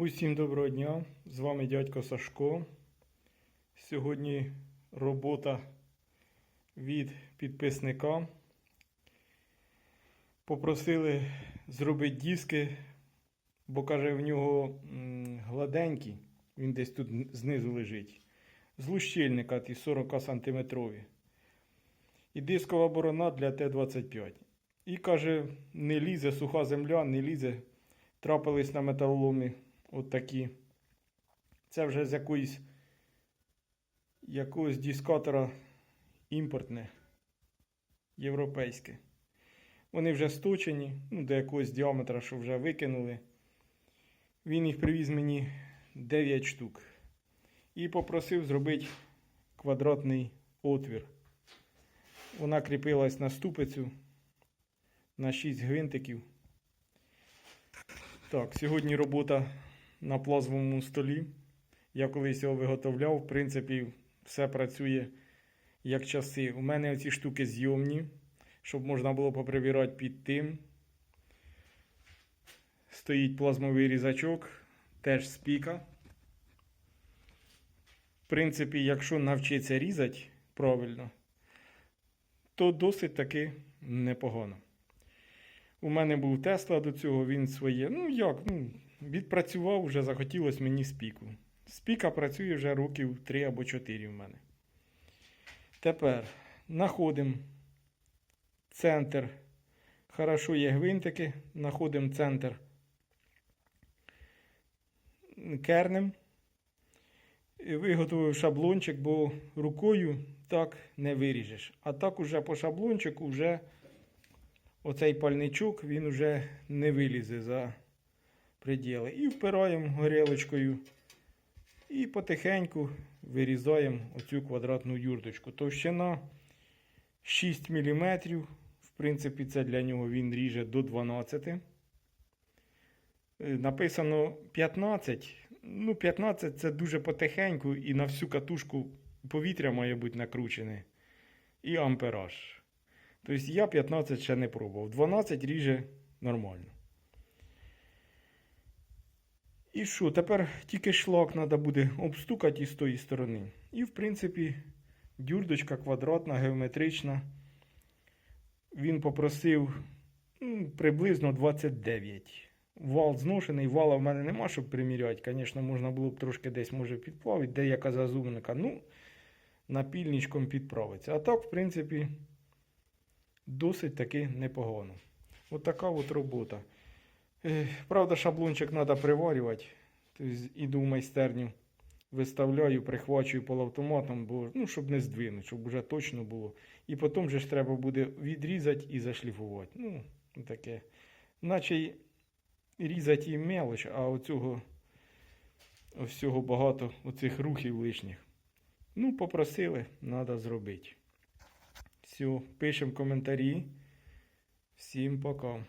Усім доброго дня! З вами дядько Сашко. Сьогодні робота від підписника. Попросили зробити диски, бо каже, в нього гладенькі, він десь тут знизу лежить. З лущильника ті 40 сантиметрові. І дискова борона для Т-25. І каже, не лізе суха земля, не лізе. Трапились на металоломі от такі. Це вже з якоїсь якогось дискатора імпортне, європейське. Вони вже сточені, ну, до якогось діаметра, що вже викинули. Він їх привіз мені 9 штук. І попросив зробити квадратний отвір. Вона кріпилась на ступицю на 6 гвинтиків. Так, сьогодні робота на плазмовому столі. Я колись його виготовляв. В принципі, все працює як часи. У мене ці штуки зйомні, щоб можна було поприбирати під тим. Стоїть плазмовий різачок, теж спіка. В принципі, якщо навчитися різати правильно, то досить таки непогано. У мене був Тесла до цього, він своє. Ну як, ну, відпрацював, вже захотілося мені спіку. Спіка працює вже років 3 або 4 в мене. Тепер знаходимо центр. Хорошо є гвинтики. Знаходимо центр кернем. Виготовив шаблончик, бо рукою так не виріжеш. А так уже по шаблончику вже оцей пальничок він вже не вилізе за приділи. І впираємо горілочкою і потихеньку вирізаємо оцю квадратну юрточку. Товщина 6 мм. В принципі, це для нього він ріже до 12. Е, Написано 15. Ну, 15 це дуже потихеньку і на всю катушку повітря має бути накручене. І ампераж. Тобто я 15 ще не пробував. 12 ріже нормально. І що? Тепер тільки шлак треба буде обстукати із тої сторони. І, в принципі, дюрдочка квадратна, геометрична. Він попросив ну, приблизно 29. Вал зношений, вала в мене нема, щоб приміряти. Звісно, можна було б трошки десь може підплавити, деяка зазумника. Ну, напільничком підправиться. А так, в принципі, досить таки непогано. От от робота. Е, Правда, шаблончик треба приварювати. Тобто іду в майстерню, виставляю, прихвачую полуавтоматом, бо, ну, щоб не здвинути, щоб вже точно було. І потім же ж треба буде відрізати і зашліфувати. Ну, таке. Наче різати і мелоч, а оцього всього багато оцих рухів лишніх. Ну, попросили, треба зробити. Все, пишемо коментарі. Всім пока.